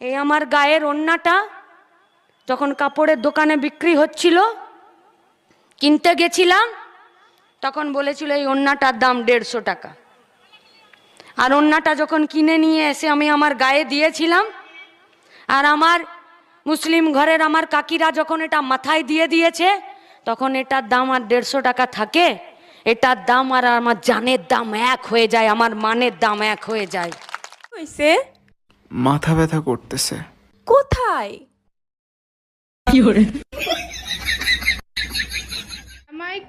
এই আমার গায়ের ওন্নাটা যখন কাপড়ের দোকানে বিক্রি হচ্ছিল, কিনতে গেছিলাম, তখন বলেছিল এই ওন্নাটার দাম দেড়শো টাকা। আর ওন্নাটা যখন কিনে নিয়ে এসে আমি আমার গায়ে দিয়েছিলাম, আর আমার মুসলিম ঘরের আমার কাকিরা যখন এটা মাথায় দিয়ে দিয়েছে, তখন এটার দাম আর দেড়শো টাকা থাকে। এটার দাম আর আমার জানের দাম এক হয়ে যায়, আমার মানের দাম এক হয়ে যায়। হয়েছে? মাথা ব্যথা করতেছে। কোথায়?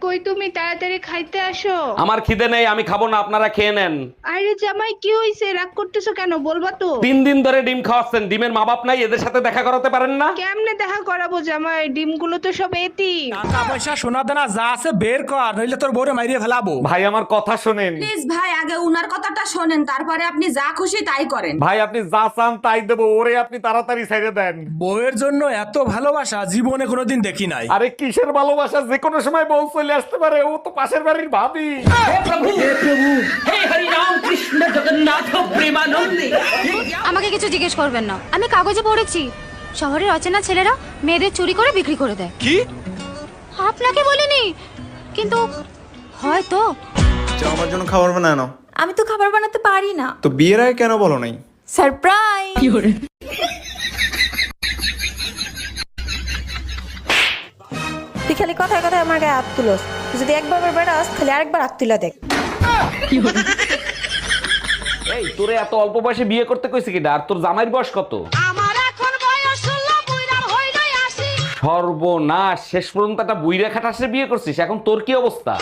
কই তুমি? তাড়াতাড়ি খাইতে আসো। আমার খিদে নেই আমি খাব না আপনারা খেয়ে নেন। আরে জামাই কি হইছে? রাগ করতেছো কেন? বলবা তো। তিন দিন ধরে ডিম খাওয়াচ্ছেন ডিমের মা বাপ নাই এদের সাথে দেখা করাতে পারেন না? কেমনে দেখা করাবো জামাই? ডিমগুলো তো সব এতি। টাকা পয়সা সোনা দানা যা আছে বের কর নইলে তোর বউরে মাইরিয়ে ফেলাবো। ভাই আমার কথা শোনেন। প্লিজ ভাই আগে উনার কথাটা শোনেন তারপরে আপনি যা খুশি তাই করেন। ভাই আপনি যা চান তাই দেবো ওরে আপনি তাড়াতাড়ি ছেড়ে দেন। বউয়ের জন্য এত ভালোবাসা জীবনে কোনোদিন দেখি নাই। আরে কিসের ভালোবাসা? যে কোনো সময় বউ চলে আসতে পারে ও তো পাশের বাড়ির ভাবি। আমাকে কিছু জিজ্ঞেস করবেন না। আমি কাগজে পড়েছি। শহরের অচেনা ছেলেরা মেয়েদের চুরি করে বিক্রি করে দেয়। কি? আপনাকে বলিনি কিন্তু হয়তো। যা আমার জন্য খাবার বানানো আমি তো খাবার বানাতে পারি না। তো বিয়ের আগে কেন বলো নাই? সারপ্রাইজ। খালি কথায় কথায় আমার গায়ে হাত তুলোস। যদি একবার বেড়াস খালি আরেকবার হাত তুলা দেখ। এই তোরে এত অল্প বয়সে বিয়ে করতে কইছে আর তোর জামাইর বয়স কত? এখন বয়স ষোলো বুইরার হই নাই আসি সর্বনাশ শেষ পর্যন্ত একটা বুইরা খাটাসে বিয়ে করছিস। এখন তোর কি অবস্থা?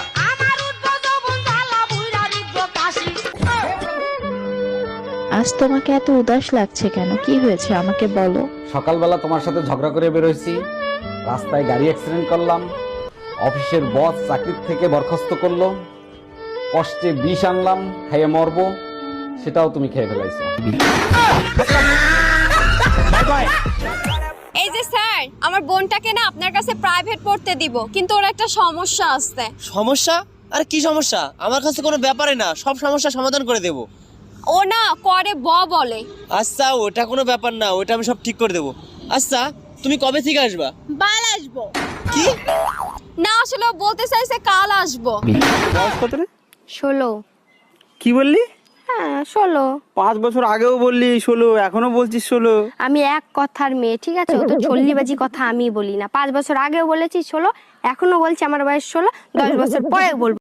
আজ তোমাকে এত উদাস লাগছে কেন? কি হয়েছে আমাকে বলো। সকালবেলা তোমার সাথে ঝগড়া করে বেরোইছি। রাস্তায় গাড়ি অ্যাক্সিডেন্ট করলাম। অফিসের বস চাকরির থেকে বরখাস্ত করল। কষ্টে বিষ আনলাম খাইয়ে মরবো। সেটাও তুমি খেয়ে ফেলাইছো। এই যে স্যার আমার বোনটাকে না আপনার কাছে প্রাইভেট পড়তে দিব কিন্তু ওর একটা সমস্যা আসছে সমস্যা? আর কি সমস্যা? আমার কাছে কোনো ব্যাপারে না সব সমস্যা সমাধান করে দেব। ও না করে ব বলে। আচ্ছা ওটা কোনো ব্যাপার না ওটা আমি সব ঠিক করে দেবো। আচ্ছা তুমি কবে থেকে আসবা? বাল আসব। কি? না আসলে বলতে চাইছে কাল আসব। বয়স কত রে? ষোলো। কি বললি? হ্যাঁ ষোলো। পাঁচ বছর আগেও বললি ষোলো এখনও বলছিস ষোলো। আমি এক কথার মেয়ে ঠিক আছে? ও তো চল্লিবাজি কথা আমি বলি না। পাঁচ বছর আগেও বলেছি ষোলো এখনও বলছি আমার বয়স ষোলো দশ বছর পরে বলব।